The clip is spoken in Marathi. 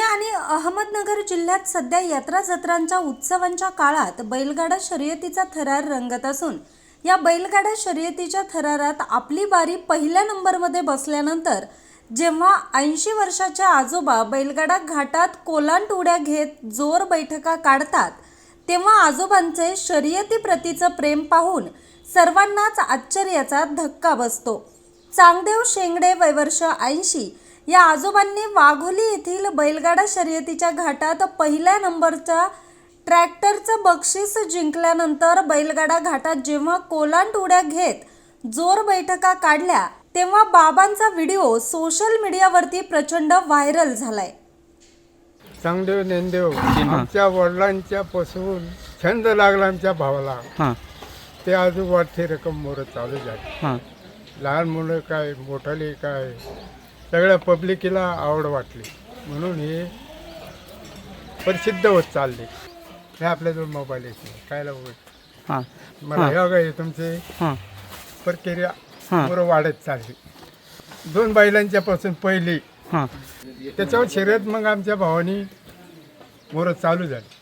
आणि अहमदनगर जिल्ह्यात सध्या यात्रा जत्रांच्या उत्सवांच्या काळात बैलगाडा शर्यतीचा थरार रंगत असून या बैलगाडा शर्यतीच्या थरारात आपली बारी पहिल्या नंबरमध्ये बसल्यानंतर जेव्हा ऐंशी वर्षाच्या आजोबा बैलगाडा घाटात कोलांट उड्या घेत जोर बैठका काढतात तेव्हा आजोबांचे शर्यती प्रतीचं प्रेम पाहून सर्वांनाच आश्चर्याचा धक्का बसतो. चांगदेव शेंगडे वयवर्ष ऐंशी या आजोबांनी वाघोली येथील बैलगाडा शर्यतीच्या घाटात पहिल्या नंबरच्या ट्रॅक्टरचं बक्षीस जिंकल्यानंतर बैलगाडा घाटात जेव्हा कोलांट उड्या घेत जोर बैठका काढल्या तेव्हा बाबांचा व्हिडिओ सोशल मीडियावरती प्रचंड व्हायरल झालाय. चांगदेव नेंदेव आमच्या वडिलांच्या पासून छंद लागला आमच्या भावाला. हां. ते आजोबा ते रक्कम मोर चालू झाली. हां. लहान मुलं काय मोठाले काय सगळ्या पब्लिकीला आवड वाटली. म्हणून हे प्रसिद्ध होत चालले. हे आपल्याजवळ मोबाईल येते काय हां. मला हे. बघा हे तुमचे हां. प्रक्रिया हां. मोरं वाढत चालली. दोन बैलांच्या पासून पहिली. हां. त्याच्यावर शर्यत मग आमच्या भावानी मोरं चालू झाली.